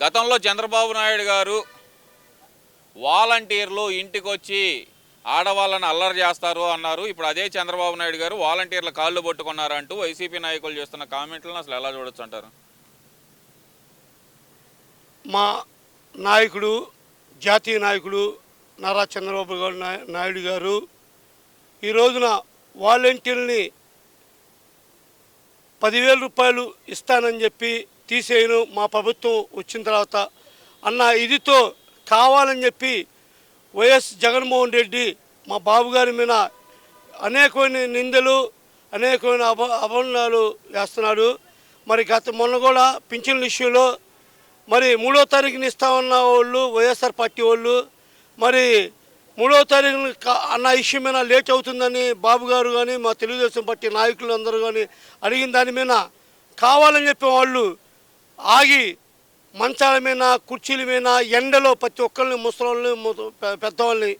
గతంలో చంద్రబాబు నాయుడు గారు వాలంటీర్లు ఇంటికొచ్చి ఆడవాళ్ళని అల్లరి చేస్తారు అన్నారు. ఇప్పుడు అదే చంద్రబాబు నాయుడు గారు వాలంటీర్ల కాళ్ళు పట్టుకున్నారు అంటూ వైసీపీ నాయకులు చేస్తున్న కామెంట్లను అసలు ఎలా చూడొచ్చు అంటారు? మా నాయకుడు జాతీయ నాయకుడు నారా చంద్రబాబు గారు నాయుడు గారు ఈ రోజున వాలంటీర్ని పదివేల రూపాయలు ఇస్తానని చెప్పి తీసేయను మా ప్రభుత్వం వచ్చిన తర్వాత అన్న ఇదితో కావాలని చెప్పి వైఎస్ జగన్మోహన్ రెడ్డి మా బాబు గారి మీద అనేకమైన నిందలు అనేకమైన అభ అభండాలు వేస్తున్నాడు. మరి గత మొన్న కూడా పింఛన్ల ఇష్యూలో మరి మూడో తారీఖుని ఇస్తామన్న వాళ్ళు వైఎస్ఆర్ పార్టీ వాళ్ళు మరి మూడో తారీఖున కా- అన్న ఇష్యూ మీద లేట్ అవుతుందని బాబు గారు కానీ మా తెలుగుదేశం పార్టీ నాయకులు అందరూ కానీ అడిగిన దాని మీద కావాలని చెప్పి వాళ్ళు ఆగి మంచాల మీద కుర్చీల మీద ఎండలో ప్రతి ఒక్కరిని ముసలి పెద్దవాళ్ళని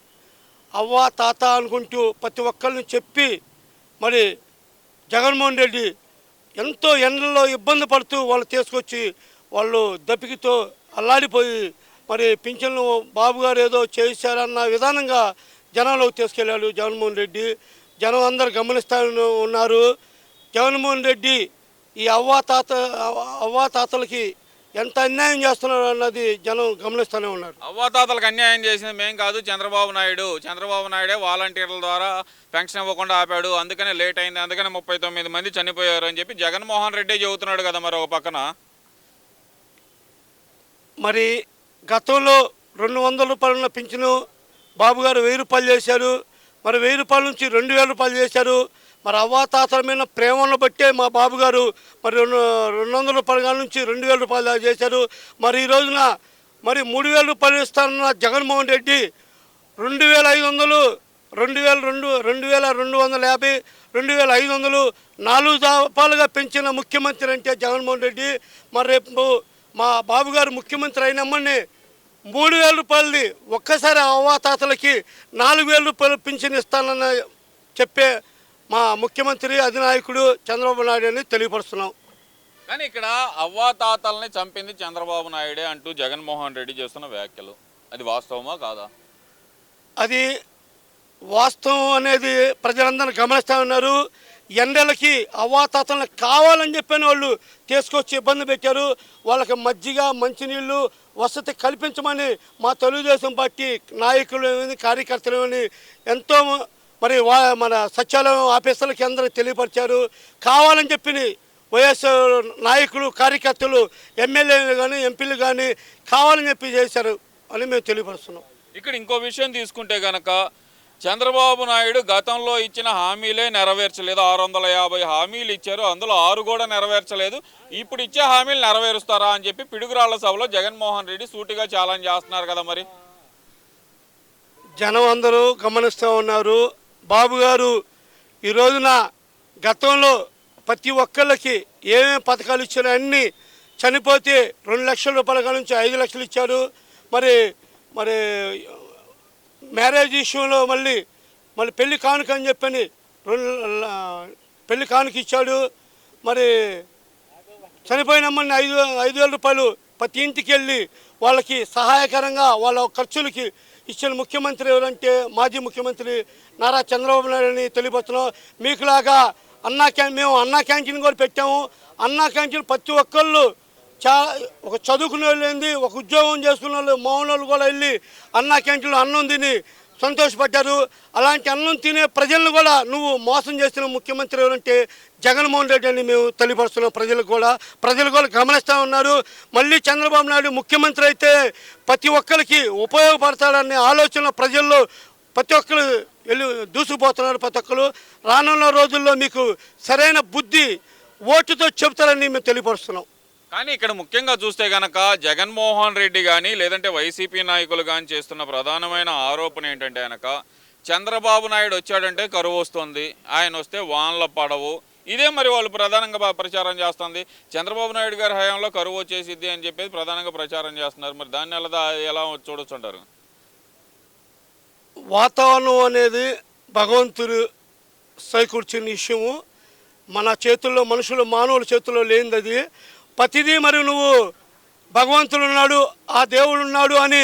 అవ్వ తాత అనుకుంటూ ప్రతి ఒక్కరిని చెప్పి మరి జగన్మోహన్ రెడ్డి ఎంతో ఎండల్లో ఇబ్బంది పడుతూ వాళ్ళు తీసుకొచ్చి వాళ్ళు దప్పికితో అల్లాడిపోయి మరి పింఛన్లు బాబు గారు ఏదో చేశారన్న విధానంగా జనంలోకి తీసుకెళ్ళాడు జగన్మోహన్ రెడ్డి. జనం అందరు గమనిస్తూ ఉన్నారు. జగన్మోహన్ రెడ్డి ఈ అవ్వా తాత అవ్వా తాతలకి ఎంత అన్యాయం చేస్తున్నారు అన్నది జనం గమనిస్తూనే ఉన్నారు. అవ్వాతాతలకు అన్యాయం చేసింది మేం కాదు చంద్రబాబు నాయుడు. చంద్రబాబు నాయుడే వాలంటీర్ల ద్వారా పెన్షన్ ఇవ్వకుండా ఆపాడు. అందుకనే లేట్ అయింది. అందుకనే ముప్పై తొమ్మిది మంది చనిపోయారు అని చెప్పి జగన్మోహన్ రెడ్డి చెబుతున్నాడు కదా మరి ఒక పక్కన. మరి గతంలో రెండు వందల రూపాయలు ఉన్న పింఛను బాబు గారు వెయ్యి రూపాయలు చేశారు. మరి వెయ్యి రూపాయల నుంచి రెండు వేల రూపాయలు చేశారు. మరి అవ్వాతాతల మీద ప్రేమను బట్టే మా బాబు గారు మరి రెండు రెండు వందల రూపాయల నుంచి రెండు వేల రూపాయలు చేశారు. మరి ఈ రోజున మరి మూడు వేల రూపాయలు ఇస్తానన్న జగన్మోహన్ రెడ్డి రెండు వేల ఐదు వందలు రెండు వేల రెండు రెండు వేల రెండు వందల యాభై రెండు వేల ఐదు వందలు నాలుగు రూపాయలుగా పెంచిన ముఖ్యమంత్రి అంటే జగన్మోహన్ రెడ్డి. మరి రేపు మా బాబు గారు ముఖ్యమంత్రి అయినమ్మని మూడు వేల రూపాయలది ఒక్కసారి అవ్వాతాతలకి నాలుగు వేల రూపాయలు పింఛన్ ఇస్తానని చెప్పే మా ముఖ్యమంత్రి అధినాయకుడు చంద్రబాబు నాయుడు అని తెలియపరుస్తున్నాం. కానీ ఇక్కడ అవ్వాతాతల్ని చంపింది చంద్రబాబు నాయుడే అంటూ జగన్మోహన్ రెడ్డి చేస్తున్న వ్యాఖ్యలు. అది వాస్తవమా కాదా? అది వాస్తవం అనేది ప్రజలందరూ గమనిస్తూ ఉన్నారు. ఎండలకి అవాతాతలను కావాలని చెప్పిన వాళ్ళు తీసుకొచ్చి ఇబ్బంది పెట్టారు. వాళ్ళకి మజ్జిగ మంచినీళ్ళు వసతి కల్పించమని మా తెలుగుదేశం పార్టీ నాయకులు కార్యకర్తలు ఎంతో మరి వా మన సచివాలయం ఆఫీసర్లకి అందరూ తెలియపరిచారు. కావాలని చెప్పి వైఎస్ నాయకులు కార్యకర్తలు ఎమ్మెల్యేలు కానీ ఎంపీలు కానీ కావాలని చెప్పి చేశారు అని మేము తెలియపరుస్తున్నాం. ఇక్కడ ఇంకో విషయం తీసుకుంటే గనక చంద్రబాబు నాయుడు గతంలో ఇచ్చిన హామీలే నెరవేర్చలేదు. ఆరు వందల యాభై హామీలు ఇచ్చారు. అందులో ఆరు కూడా నెరవేర్చలేదు. ఇప్పుడు ఇచ్చే హామీలు నెరవేరుస్తారా అని చెప్పి పిడుగురాళ్ళ సభలో జగన్మోహన్ రెడ్డి సూటిగా ఛాలెంజ్ చేస్తున్నారు కదా మరి. జనం అందరూ గమనిస్తూ ఉన్నారు. బాబు గారు ఈ రోజున గతంలో ప్రతి ఒక్కళ్ళకి ఏమేమి పథకాలు ఇచ్చారో అన్నీ చనిపోతే రెండు లక్షల రూపాయల కాడ నుంచి ఐదు లక్షలు ఇచ్చారు. మరి మరి మ్యారేజ్ విషయంలో మళ్ళీ మళ్ళీ పెళ్ళి కానుక అని చెప్పని రెండు పెళ్ళి కానుక ఇచ్చాడు. మరి చనిపోయినమ్మని ఐదు ఐదు వేల రూపాయలు ప్రతి ఇంటికి వెళ్ళి వాళ్ళకి సహాయకరంగా వాళ్ళ ఖర్చులకి ఇచ్చిన ముఖ్యమంత్రి ఎవరంటే మాజీ ముఖ్యమంత్రి నారా చంద్రబాబు నాయుడు అని తెలియపరుస్తున్నాం. మీకులాగా అన్నా క్యాన్ మేము అన్నా క్యాంటీన్ కూడా పెట్టాము. అన్నా క్యాంటీన్ ప్రతి ఒక్కళ్ళు చా ఒక చదువుకునే వాళ్ళు ఏంది ఒక ఉద్యోగం చేసుకున్న వాళ్ళు మామూలు వాళ్ళు కూడా వెళ్ళి అన్నా క్యాంటీన్లో అన్నం తిని సంతోషపడ్డారు. అలాంటి అన్నం తినే ప్రజలను కూడా నువ్వు మోసం చేసిన ముఖ్యమంత్రి ఎవరంటే జగన్మోహన్ రెడ్డి అని మేము తెలియపరుస్తున్నాం ప్రజలకు కూడా. ప్రజలు కూడా గమనిస్తూ ఉన్నారు. మళ్ళీ చంద్రబాబు నాయుడు ముఖ్యమంత్రి అయితే ప్రతి ఒక్కరికి ఉపయోగపడతాడనే ఆలోచన ప్రజల్లో ప్రతి ఒక్కరు వెళ్ళి దూసుకుపోతున్నారు ప్రతి ఒక్కరు. రానున్న రోజుల్లో మీకు సరైన బుద్ధి ఓటుతో చెబుతారని మేము తెలియపరుస్తున్నాం. కానీ ఇక్కడ ముఖ్యంగా చూస్తే గనక జగన్మోహన్ రెడ్డి కానీ లేదంటే వైసీపీ నాయకులు కానీ చేస్తున్న ప్రధానమైన ఆరోపణ ఏంటంటే గనక చంద్రబాబు నాయుడు వచ్చాడంటే కరువు వస్తుంది ఆయన వస్తే వానల పడవు. ఇదే మరి వాళ్ళు ప్రధానంగా ప్రచారం చేస్తుంది. చంద్రబాబు నాయుడు గారి హయాంలో కరువు వచ్చేసిద్ది అని చెప్పేసి ప్రధానంగా ప్రచారం చేస్తున్నారు. మరి దాన్ని ఎలా ఎలా చూడొచ్చుంటారు? వాతావరణం అనేది భగవంతుడు సైకూర్చిన విషయము. మన చేతుల్లో మనుషులు మానవుల చేతుల్లో లేనిది అది. ప్రతిదీ మరి నువ్వు భగవంతుడు ఉన్నాడు ఆ దేవుడు ఉన్నాడు అని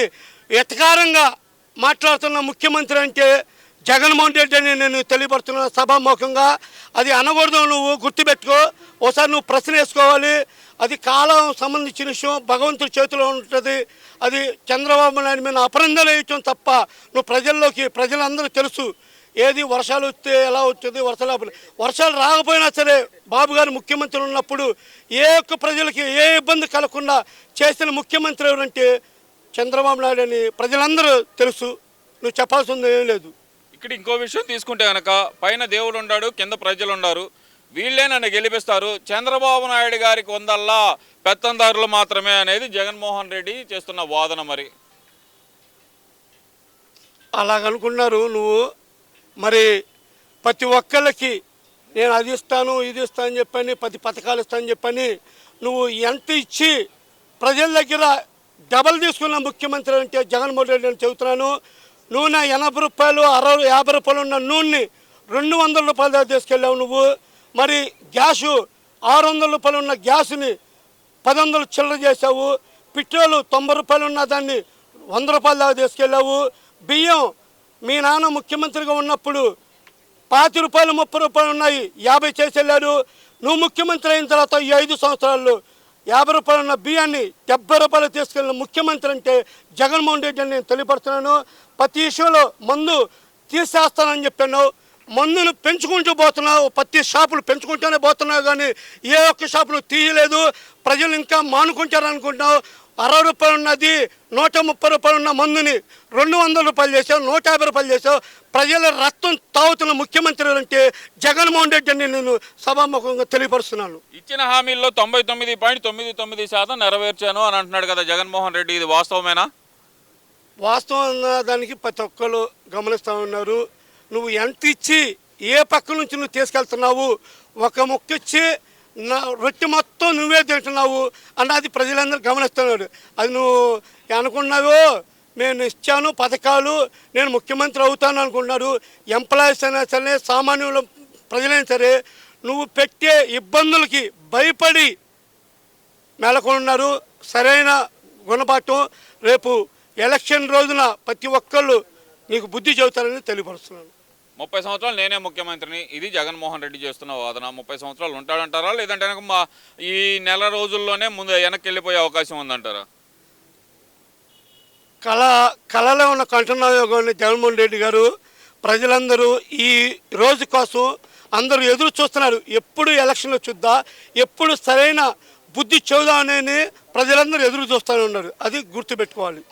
ఎతకారంగా మాట్లాడుతున్న ముఖ్యమంత్రి అంటే జగన్మోహన్ రెడ్డి అని నేను తెలియపడుతున్న సభాముఖంగా అది అనకూడదు నువ్వు గుర్తుపెట్టుకో. ఒకసారి నువ్వు ప్రశ్న వేసుకోవాలి. అది కాలం సంబంధించిన విషయం భగవంతుడి చేతిలో ఉంటుంది. అది చంద్రబాబు నాయుడు మీద అపరందలు వేయటం తప్ప నువ్వు ప్రజల్లోకి ప్రజలందరూ తెలుసు. ఏది వర్షాలు వస్తే ఎలా వచ్చేది వర్షాలు వర్షాలు రాకపోయినా సరే బాబు గారు ముఖ్యమంత్రి ఉన్నప్పుడు ఏ ఒక్క ప్రజలకి ఏ ఇబ్బంది కలగకుండా చేసిన ముఖ్యమంత్రి ఎవరంటే చంద్రబాబు నాయుడు అని ప్రజలందరూ తెలుసు. నువ్వు చెప్పాల్సింది ఏం లేదు. ఇక్కడ ఇంకో విషయం తీసుకుంటే కనుక పైన దేవుడు ఉన్నాడు కింద ప్రజలు ఉన్నారు వీళ్ళే నన్ను గెలిపిస్తారు. చంద్రబాబు నాయుడు గారికి వందల్లా పెత్తందారులు మాత్రమే అనేది జగన్మోహన్ రెడ్డి చేస్తున్న వాదన మరి. అలాగనుకున్నారు నువ్వు. మరి ప్రతి ఒక్కళ్ళకి నేను అది ఇస్తాను ఇది ఇస్తాను అని చెప్పని పది పథకాలు ఇస్తానని చెప్పని నువ్వు ఎంత ఇచ్చి ప్రజల దగ్గర డబల్ తీసుకున్న ముఖ్యమంత్రి అంటే జగన్మోహన్ రెడ్డి అని చెబుతున్నాను నూనె ఎనభై రూపాయలు అరవై యాభై రూపాయలు ఉన్న నూనెని రెండు వందల రూపాయల దాకా తీసుకెళ్ళావు నువ్వు. మరి గ్యాసు ఆరు వందల రూపాయలు ఉన్న గ్యాస్ని పది వందలు చిల్లర చేసావు పెట్రోలు తొంభై రూపాయలు ఉన్న దాన్ని వంద రూపాయల దాకా తీసుకెళ్ళావు. బియ్యం మీ నాన్న ముఖ్యమంత్రిగా ఉన్నప్పుడు పాతి రూపాయలు ముప్పై రూపాయలు ఉన్నాయి యాభై చేసేళ్ళాడు నువ్వు ముఖ్యమంత్రి అయిన తర్వాత ఈ ఐదు సంవత్సరాల్లో యాభై రూపాయలు ఉన్న బియ్యాన్ని డెబ్బై రూపాయలు తీసుకెళ్ళిన ముఖ్యమంత్రి అంటే జగన్మోహన్ రెడ్డి అని నేను తెలియపడుతున్నాను ప్రతి విషయంలో మందు తీసేస్తానని చెప్పాను. మందును పెంచుకుంటూ పోతున్నావు ప్రతి షాపులు పెంచుకుంటూనే పోతున్నావు కానీ ఏ ఒక్క షాపులు తీయలేదు. ప్రజలు ఇంకా మానుకుంటారు అనుకుంటున్నావు అరవై రూపాయలు ఉన్నది నూట ముప్పై రూపాయలు ఉన్న మందుని రెండు వందల రూపాయలు చేసావు నూట యాభై రూపాయలు చేసావు ప్రజల రక్తం తాగుతున్న ముఖ్యమంత్రి అంటే జగన్మోహన్ రెడ్డి అని నేను సభాముఖంగా తెలియపరుస్తున్నాను. ఇచ్చిన హామీల్లో తొంభై తొమ్మిది పాయింట్ తొమ్మిది తొమ్మిది శాతం నెరవేర్చాను అని అంటున్నాడు కదా జగన్మోహన్ రెడ్డి. ఇది వాస్తవమేనా? వాస్తవం దానికి ప్రతి ఒక్కరు గమనిస్తూ ఉన్నారు. నువ్వు ఎంత ఇచ్చి ఏ పక్క నుంచి నువ్వు తీసుకెళ్తున్నావు? ఒక ముక్క ఇచ్చి నా రొట్టె మొత్తం నువ్వే తింటున్నావు అన్నది ప్రజలందరూ గమనిస్తున్నారు అది నువ్వు అనుకున్నావో నేను ఇచ్చాను పథకాలు నేను ముఖ్యమంత్రి అవుతాను అనుకున్నాడు ఎంప్లాయీస్ అయినా సరే సామాన్యుల ప్రజలైనా సరే నువ్వు పెట్టే ఇబ్బందులకి భయపడి నెలకొన్నారు సరైన గుణపాఠం. రేపు ఎలక్షన్ రోజున ప్రతి ఒక్కళ్ళు నీకు బుద్ధి చెబుతారని తెలియపరుస్తున్నాను. ముప్పై సంవత్సరాలు నేనే ముఖ్యమంత్రిని. ఇది జగన్మోహన్ రెడ్డి చేస్తున్న వాదన. ముప్పై సంవత్సరాలు ఉంటాడంటారా? లేదంటే మా ఈ నెల రోజుల్లోనే ముందు వెనక్కి వెళ్ళిపోయే అవకాశం ఉందంటారా? కళ కళలో ఉన్న కంఠనాయోగాన్ని జగన్మోహన్ రెడ్డి గారు ప్రజలందరూ ఈ రోజు కోసం అందరూ ఎదురు చూస్తున్నారు. ఎప్పుడు ఎలక్షన్లు చూద్దా ఎప్పుడు సరైన బుద్ధి చెబుదామని ప్రజలందరూ ఎదురు చూస్తూనే ఉన్నారు. అది గుర్తుపెట్టుకోవాలి.